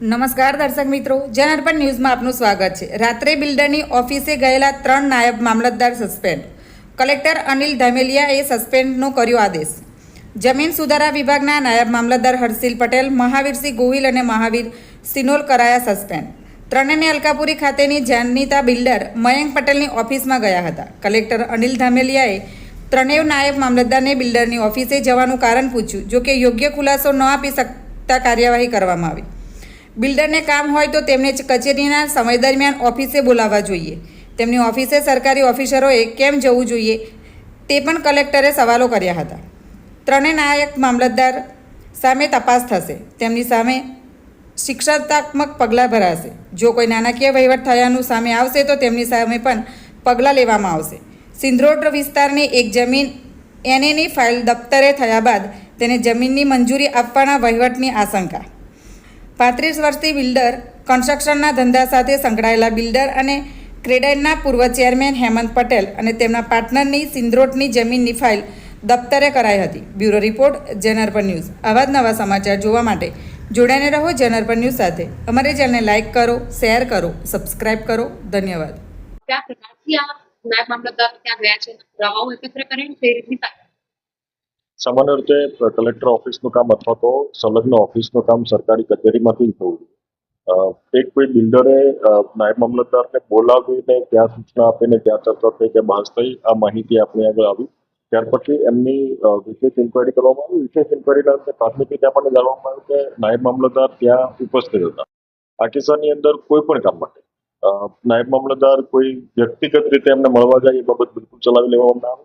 નમસ્કાર દર્શક મિત્રો જન અર્પણ ન્યૂઝમાં આપનું સ્વાગત છે. રાત્રે બિલ્ડરની ઓફિસે ગયેલા ત્રણ નાયબ મામલતદાર સસ્પેન્ડ. કલેક્ટર અનિલ ધામેલિયાએ સસ્પેન્ડનો કર્યો આદેશ. જમીન સુધારા વિભાગના નાયબ મામલતદાર હર્ષિલ પટેલ મહાવીરસિંહ ગોહિલ અને મહાવીર સિનોલ કરાયા સસ્પેન્ડ. ત્રણેયને અલકાપુરી ખાતેની જાનનીતા બિલ્ડર મયંક પટેલની ઓફિસમાં ગયા હતા. કલેક્ટર અનિલ ધામેલિયાએ ત્રણેય નાયબ મામલતદારને બિલ્ડરની ઓફિસે જવાનું કારણ પૂછ્યું, જોકે યોગ્ય ખુલાસો ન આપી શકતા કાર્યવાહી કરવામાં આવી. બિલ્ડરને કામ હોય તો તેમને કચેરીના સમય દરમિયાન ઓફિસે બોલાવવા જોઈએ. તેમની ઓફિસે સરકારી ઓફિસરોએ કેમ જવું જોઈએ તે પણ કલેક્ટરે સવાલો કર્યા હતા. ત્રણેય નાયક મામલતદાર સામે તપાસ થશે. તેમની સામે શિક્ષાત્મક પગલાં ભરાશે. જો કોઈ નાણાકીય વહીવટ થયાનું સામે આવશે તો તેમની સામે પણ પગલાં લેવામાં આવશે. સિંધરોડ વિસ્તારની એક જમીન એનએની ફાઇલ દફતરે થયા બાદ તેને જમીનની મંજૂરી આપવાના વહીવટની આશંકા પાંત્રીસ વર્ષથી બિલ્ડર, કન્સ્ટ્રક્શનના ધંધા સાથે સંકળાયેલા બિલ્ડર અને ક્રેડાઇનના પૂર્વ ચેરમેન હેમંત પટેલ અને તેમના પાર્ટનરની સિંદ્રોટની જમીનની ફાઇલ દફતરે કરાઈ હતી. બ્યુરો રિપોર્ટ જનરપર ન્યૂઝ. આવા જ નવા સમાચાર જોવા માટે જોડાઈને રહો જનરપર ન્યૂઝ સાથે. અમારી ચેનલને લાઇક કરો, શેર કરો, સબસ્ક્રાઇબ કરો. ધન્યવાદ. નાયબ મામલતદાર ત્યાં ગયા છે. પુરાવાઓ એકત્ર કરીને તે રીતની સામાન્ય રીતે કલેક્ટર ઓફિસનું કામ અથવા તો સંલગ્ન ઓફિસનું કામ સરકારી કચેરીમાંથી થવું જોઈએ. એક કોઈ બિલ્ડરે નાયબ મામલતદારને બોલાવીને ત્યાં સૂચના આપીને ત્યાં ચર્ચા થઈ કે બહાર થઈ, આ માહિતી આપણી આગળ આવી. ત્યાર પછી એમની વિશેષ ઇન્કવાયરી કરવામાં આવી. વિશેષ ઇન્કવાયરીના અંતે પ્રાથમિક રીતે આપણને જાણવામાં આવ્યું કે નાયબ મામલતદાર ત્યાં ઉપસ્થિત હતા. આ કિસ્સાની અંદર કોઈ પણ કામ માટે નાયબ મામલતદાર કોઈ વ્યક્તિગત રીતે એમને મળવા જાય એ બાબત બિલકુલ ચલાવી લેવામાં આવે.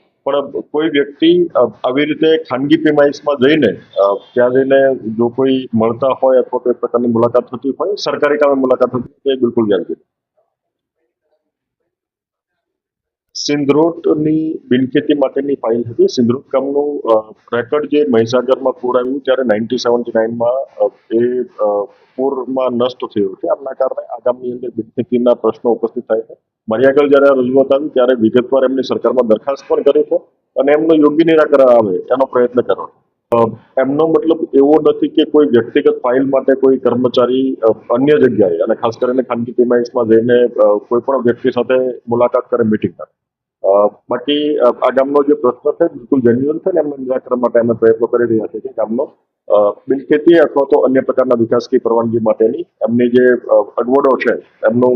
પણ કોઈ વ્યક્તિ આવી રીતે ખાનગી પ્રિમાઇસમાં જઈને ત્યાં જઈને જો કોઈ મળતા હોય અથવા કોઈ પ્રકારની મુલાકાત થતી હોય સરકારી કામે મુલાકાત થતી એ બિલકુલ વ્યાજબી. નથી. સિંધરોટની બિનખેતી માટેની ફાઇલ હતી. સિંધરોટ ગામનું અ, રેકર્ડ જે મહીસાગરમાં પૂર આવ્યું ત્યારે નાઇન્ટી સેવન્ટી નાઇનમાં એ પૂરમાં નષ્ટ થયું. છે આમના કારણે આ ગામની અંદર બિનખેતીના પ્રશ્નો ઉપસ્થિત થાય છે. મારી જ્યારે આ રજૂઆત આવી ત્યારે વિગતવાર એમની સરકારમાં દરખાસ્ત પણ કરી છે અને એમનો યોગ્ય નિરાકરણ આવે એનો પ્રયત્ન કરો એમનો મતલબ એવો નથી કે કોઈ વ્યક્તિગત ફાઇલ માટે કોઈ કર્મચારી અન્ય જગ્યાએ અને ખાસ કરીને ખાનગી પીમાઇસમાં જઈને કોઈ પણ વ્યક્તિ સાથે મુલાકાત કરે મિટિંગ કરે બાકી આ ગામનો જે પ્રશ્ન છે બિલકુલ જેન્યુઅલ છે ને એમના નિરાકરણ માટે અમે પ્રયત્નો કરી રહ્યા છીએ કે ગામનો અ, બિનખેતી અથવા તો અન્ય પ્રકારના વિકાસની પરવાનગી માટેની એમની જે અગવડો છે એમનું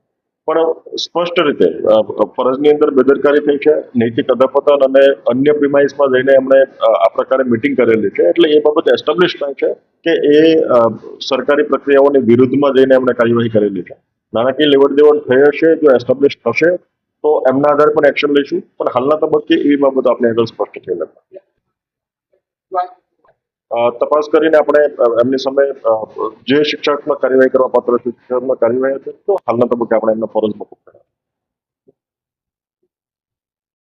પણ સ્પષ્ટ રીતે ફરજની અંદર બેદરકારી થઈ છે, નૈતિક અધપતન અને અન્ય પ્રિમાઇસમાં જઈને એમણે આ પ્રકારે મિટિંગ કરેલી છે. એટલે એ બાબત એસ્ટાબ્લિશ થાય છે કે એ સરકારી પ્રક્રિયાઓની વિરુદ્ધમાં જઈને એમણે કાર્યવાહી કરેલી છે. નાણાકીય લેવડ દેવડ થઈ હશે, જો એસ્ટાબ્લિશ થશે, તો એમના આધારે પણ એક્શન લઈશું. પણ હાલના તબક્કે એવી બાબત આપણે આગળ સ્પષ્ટ થઈ નથી. તપાસ કરીને આપણે એમની સામે જે શિક્ષાત્મક કાર્યવાહી કરવા પાત્ર છે શિક્ષાત્મક કાર્યવાહી હશે તો હાલના તબક્કે આપણે એમને ફરજ મોકૂફ